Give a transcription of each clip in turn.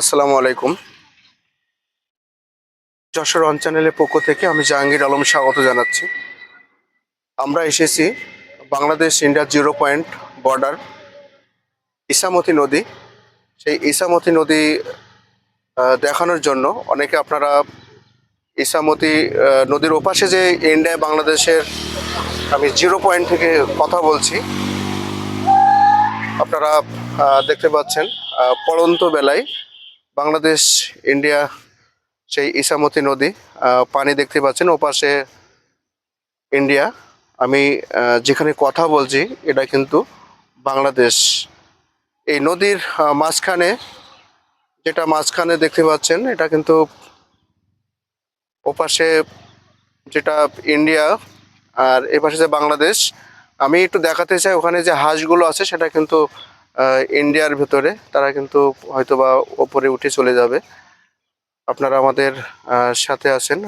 আসসালামু আলাইকুম। যশোর অন চ্যানেলের পক্ষ থেকে আমি জাহাঙ্গীর আলম স্বাগত জানাচ্ছি। আমরা এসেছি Bangladesh India zero point border Ichamati নদী। সেই ইসামতি নদী দেখানোর জন্য অনেকে আপনারা ইসামতি নদীর ওপাশে যে ইন্ডিয়া বাংলাদেশের আমি জিরো পয়েন্ট থেকে কথা বলছি, আপনারা দেখতে পাচ্ছেন পড়ন্ত বেলায় বাংলাদেশ, ইন্ডিয়া, সেই ইসামতি নদী পানি দেখতে পাচ্ছেন। ওপাশে ইন্ডিয়া। আমি যেখানে কথা বলছি, এটা কিন্তু বাংলাদেশ। এই নদীর মাঝখানে, যেটা মাঝখানে দেখতে পাচ্ছেন, এটা কিন্তু ওপাশে যেটা ইন্ডিয়া আর এপাশে যে বাংলাদেশ। আমি একটু দেখাতে চাই, ওখানে যে হাঁসগুলো আছে, সেটা কিন্তু ইন্ডিয়ার ভিতরে, তারা কিন্তু হয়তো বা ওপরে উঠে চলে যাবে। আপনারা আমাদের সাথে আছেন।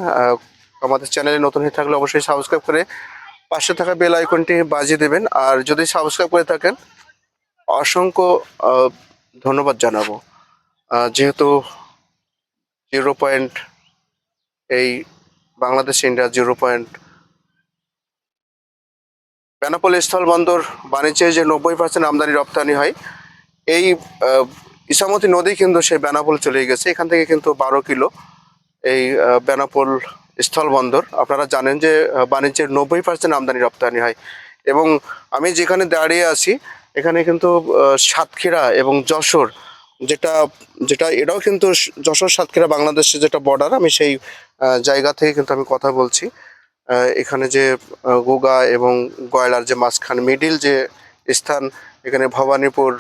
আমাদের চ্যানেলে নতুন হয়ে থাকলে অবশ্যই সাবস্ক্রাইব করে পাশে থাকা বেল আইকনটি বাজিয়ে দেবেন। আর যদি সাবস্ক্রাইব করে থাকেন, অসংখ্য ধন্যবাদ জানাব। যেহেতু জিরো পয়েন্ট এই Bangladesh India zero point Benapole স্থলবন্দর বাণিজ্যে যে নব্বই পার্সেন্ট আমদানি, রপ্তানি হয়, এই ইসামতি নদী কিন্তু সেই বেনাপোল চলে গেছে। এখান থেকে কিন্তু বারো কিলো এই বেনাপোল স্থলবন্দর আপনারা জানেন যে বাণিজ্যের নব্বই পার্সেন্ট আমদানি, রপ্তানি হয়। এবং আমি যেখানে দাঁড়িয়ে আছি, এখানে কিন্তু সাতক্ষীরা এবং যশোর যেটা যেটা এটাও কিন্তু যশোর সাতক্ষীরা বাংলাদেশের যেটা বর্ডার আমি সেই জায়গা থেকে কিন্তু আমি কথা বলছি। এখানে যে গোগা এবং গয়লার যে মাঝখান, মিডিল যে স্থান, এখানে ভবানীপুর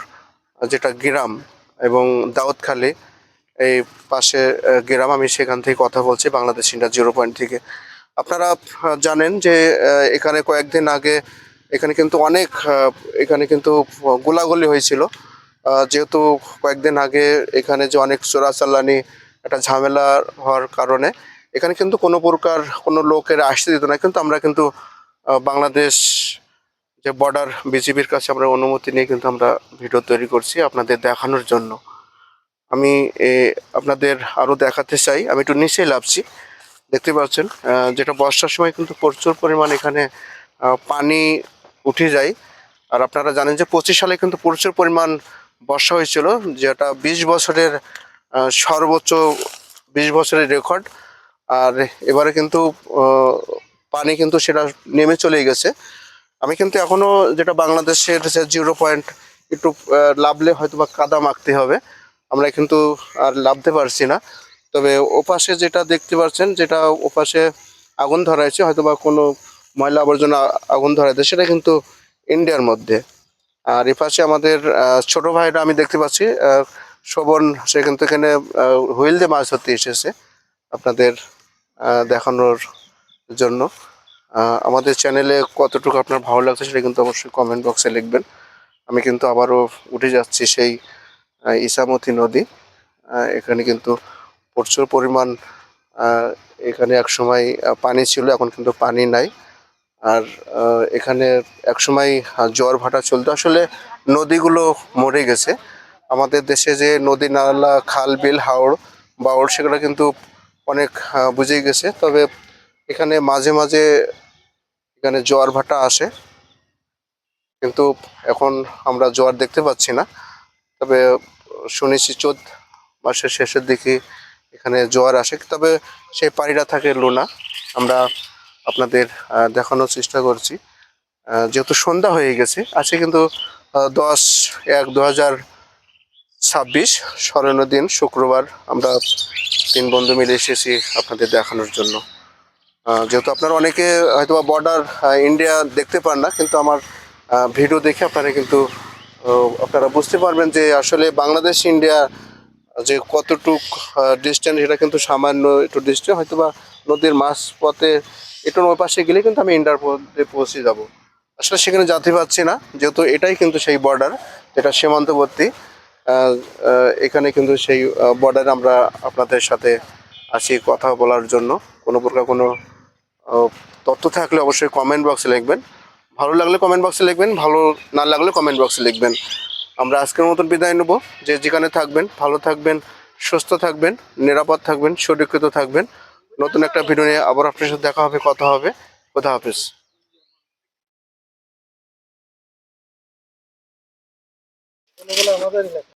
যেটা গ্রাম এবং দাউদখালী, এই পাশে গ্রাম, আমি সেখান থেকে কথা বলছি, বাংলাদেশ ইন্ডিয়া জিরো পয়েন্ট থেকে। আপনারা জানেন যে এখানে কয়েকদিন আগে, এখানে কিন্তু অনেক এখানে কিন্তু গোলাগুলি হয়েছিল। যেহেতু কয়েকদিন আগে এখানে যে অনেক চোরাচাল্লানি একটা ঝামেলা হওয়ার কারণে এখানে কিন্তু কোনো প্রকার কোনো লোকের আসতে দিত না, কিন্তু আমরা কিন্তু বাংলাদেশ যে বর্ডার বিজিবির কাছে আমরা অনুমতি নিয়ে কিন্তু আমরা ভিডিও তৈরি করছি আপনাদের দেখানোর জন্য। আমি আপনাদের আরও দেখাতে চাই, আমি একটু নিচেই লাভছি দেখতে পাচ্ছেন যেটা বর্ষার সময় কিন্তু প্রচুর পরিমাণ এখানে পানি উঠে যায়। আর আপনারা জানেন যে পঁচিশ সালে কিন্তু প্রচুর পরিমাণ বর্ষা হয়েছিল, যেটা বিশ বছরের সর্বোচ্চ বিশ বছরের রেকর্ড আর এবারে কিন্তু পানি কিন্তু সেটা নেমে চলে গেছে। আমি কিন্তু এখনও যেটা বাংলাদেশের জিরো পয়েন্ট একটু লাভলে হয়তো বা কাদা মাখতে হবে। আমরা কিন্তু আর লাভতে পারছি না। তবে ওপাশে যেটা দেখতে পাচ্ছেন, যেটা ওপাশে আগুন ধরাইছে হয়তো বা কোনো ময়লা আবর্জনা আগুন ধরাইছে, সেটা কিন্তু ইন্ডিয়ার মধ্যে। আর এপাশে আমাদের ছোট ভাইরা আমি দেখতে পাচ্ছি শোভন, সে কিন্তু এখানে হুইল দিয়ে মাছ ধরতে এসেছে। আপনাদের দেখানোর জন্য। আমাদের চ্যানেলে কতটুকু আপনার ভালো লাগছে সেটা কিন্তু অবশ্যই কমেন্ট বক্সে লিখবেন। আমি কিন্তু আবারও উঠে যাচ্ছি সেই ইসামতি নদী। এখানে কিন্তু প্রচুর পরিমাণ এখানে এক সময় পানি ছিল এখন কিন্তু পানি নাই। আর এখানে একসময় আহ, জোয়ার ভাটা চলতো। আসলে নদীগুলো মরে গেছে। আমাদের দেশে যে নদী নালা খাল বিল হাওড় বাওড় সেগুলো কিন্তু অনেক বুঝে গেছে। তবে এখানে মাঝে মাঝে এখানে জোয়ার ভাটা আসে। কিন্তু এখন আমরা জোয়ার দেখতে পাচ্ছি না। তবে শুনেছি চোদ্দ মাসের শেষের দিকে এখানে জোয়ার আসে। তবে সেই পানিটা থাকে লোনা। আমরা আপনাদের দেখানোর চেষ্টা করছি। যেহেতু সন্ধ্যা হয়ে গেছে, আছে কিন্তু দশ এক দু হাজার ছাব্বিশ স্মরণীয় দিন, শুক্রবার আমরা তিন বন্ধু মিলে এসেছি আপনাদের দেখানোর জন্য। যেহেতু আপনারা অনেকে হয়তো বর্ডার ইন্ডিয়া দেখতে পান না, কিন্তু আমার ভিডিও দেখে আপনারা কিন্তু আপনারা বুঝতে পারবেন যে আসলে বাংলাদেশ ইন্ডিয়া যে কতটুক ডিস্টেন্স এটা কিন্তু সামান্য একটু ডিস্টেন্স হয়তো বা নদীর মাঝ পথে একটু ওই পাশে গেলে কিন্তু আমি ইন্ডিয়ার মধ্যে পৌঁছে যাব। আসলে সেখানে যেতে পারছি না, যেহেতু এটাই কিন্তু সেই বর্ডার যেটা সীমান্তবর্তী। এখানে কিন্তু সেই বর্ডারে আমরা আপনাদের সাথে আসি কথা বলার জন্য। কোনো প্রকার কোনো তথ্য থাকলে অবশ্যই কমেন্ট বক্সে লিখবেন। ভালো লাগলে কমেন্ট বক্সে লিখবেন, ভালো না লাগলে কমেন্ট বক্সে লিখবেন। আমরা আজকের মতন বিদায় নেব। যে যেখানে থাকবেন, ভালো থাকবেন, সুস্থ থাকবেন, নিরাপদ থাকবেন, সুরক্ষিত থাকবেন। নতুন একটা ভিডিও নিয়ে আবার আপনার সাথে দেখা হবে, কথা হবে। খোদা হাফিজ।